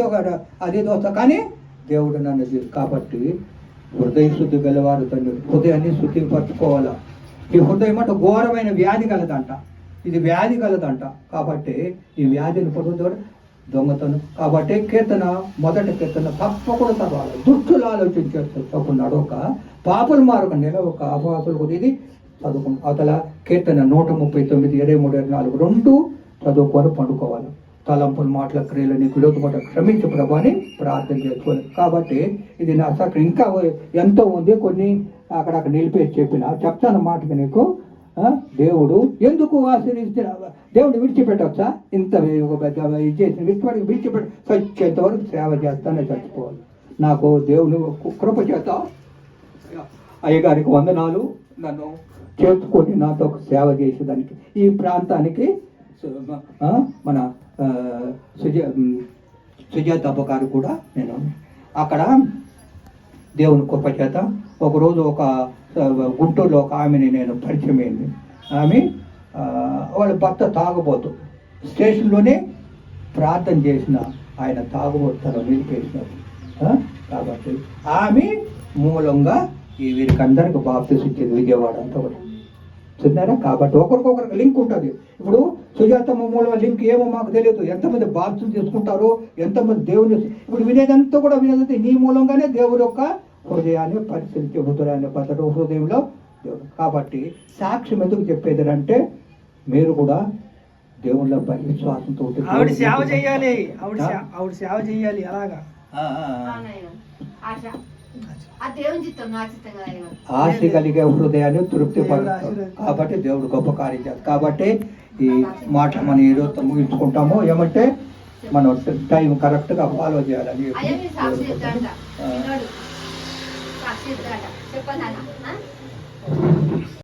ఉద్యోగాలు అది దోస్త. కానీ దేవుడు నన్ను కాబట్టి హృదయ శుద్ధి గలవారు తండ్రి హృదయాన్ని శుద్ధిపరచుకోవాలా? ఈ హృదయం అంటే ఘోరమైన వ్యాధి కలదంట. ఇది వ్యాధి కలదంట. కాబట్టి ఈ వ్యాధిని పొందుతాడు దొంగతనం. కాబట్టి కీర్తన మొదటి కీర్తన తప్పకుండా చదవాలి. దుష్టులు ఆలోచించారు తప్పకుండా నడవక పాపలు నేన ఒక అపవాసులు కూడా ఇది చదువుకుంటాం అవతల కీర్తన నూట ముప్పై తొమ్మిది ఇరవై మూడు ఇరవై నాలుగు రెండు చదువుకొని పండుకోవాలి. తలంపులు మాటల క్రియలు నీకు విరోధపడ క్షమించు ప్రభు అని ప్రార్థన చేసుకోవాలి. కాబట్టి ఇది నా సక్కడ ఇంకా ఎంతో ఉంది కొన్ని అక్కడ అక్కడ నిలిపేసి చెప్పిన. చెప్తాను మాటకి నీకు. దేవుడు ఎందుకు ఆశీర్వదించిన? దేవుడు విడిచిపెట్టవచ్చా ఇంత ఒక పెద్ద ఇది చేసిన విడిచిపెట్టి విడిచిపెట్టి చచ్చేంత వరకు సేవ చేస్తానే చచ్చిపోవాలి. నాకు దేవుని కృప చేత అయ్యగారికి వందనాలు. నన్ను చేసుకొని నాతో సేవ చేసేదానికి. ఈ ప్రాంతానికి మన సుజా సుజాత అబ్బ గారు కూడా నేను అక్కడ దేవుని కృప చేత ఒకరోజు ఒక గుంటూరులో ఒక ఆమెని నేను పరిచయం అయింది. ఆమె వాళ్ళ భర్త తాగబోతు స్టేషన్లోనే ప్రార్థన చేసిన ఆయన తాగుబోతున్నారు నిలిపేసినారు కాబట్టి ఆమె మూలంగా ఈ వీరికందరికి విజయవాడ అంతా కూడా. చూస్తున్నారా కాబట్టి ఒకరికొకరికి లింక్ ఉంటుంది. ఇప్పుడు సుజాతమ్మ మూలం లింక్ ఏమో మాకు తెలియదు. ఎంతమంది బాప్తులు తీసుకుంటారు ఎంతమంది దేవుని ఇప్పుడు వినేదంతా కూడా వినేది నీ మూలంగానే దేవుడు యొక్క హృదయాన్ని పరిశీలించి హృదయాన్ని పద్ధతి హృదయంలో దేవుడు. కాబట్టి సాక్ష్యం ఎందుకు చెప్పేది అంటే మీరు కూడా దేవుళ్ళపై విశ్వాసంతో ఆవిడ సేవ చెయ్యాలి ఆవిడ సేవ చెయ్యాలి అలాగా? ఆ, ఆ, ఆ. ఆశ ఆ దేవుని చిత్తం నా చిత్తం కదా ఆయన. ఆశ కలిగే హృదయాన్ని తృప్తి ఆశీర్వదిస్తాడు. కాబట్టి దేవుడు గొప్ప కార్యం చేస్తాడు కాబట్టి ఈ మాట మనం ఈరోజు ముగించుకుంటాము ఏమంటే మనం టైం కరెక్ట్గా ఫాలో చేయాలని చెప్పండి?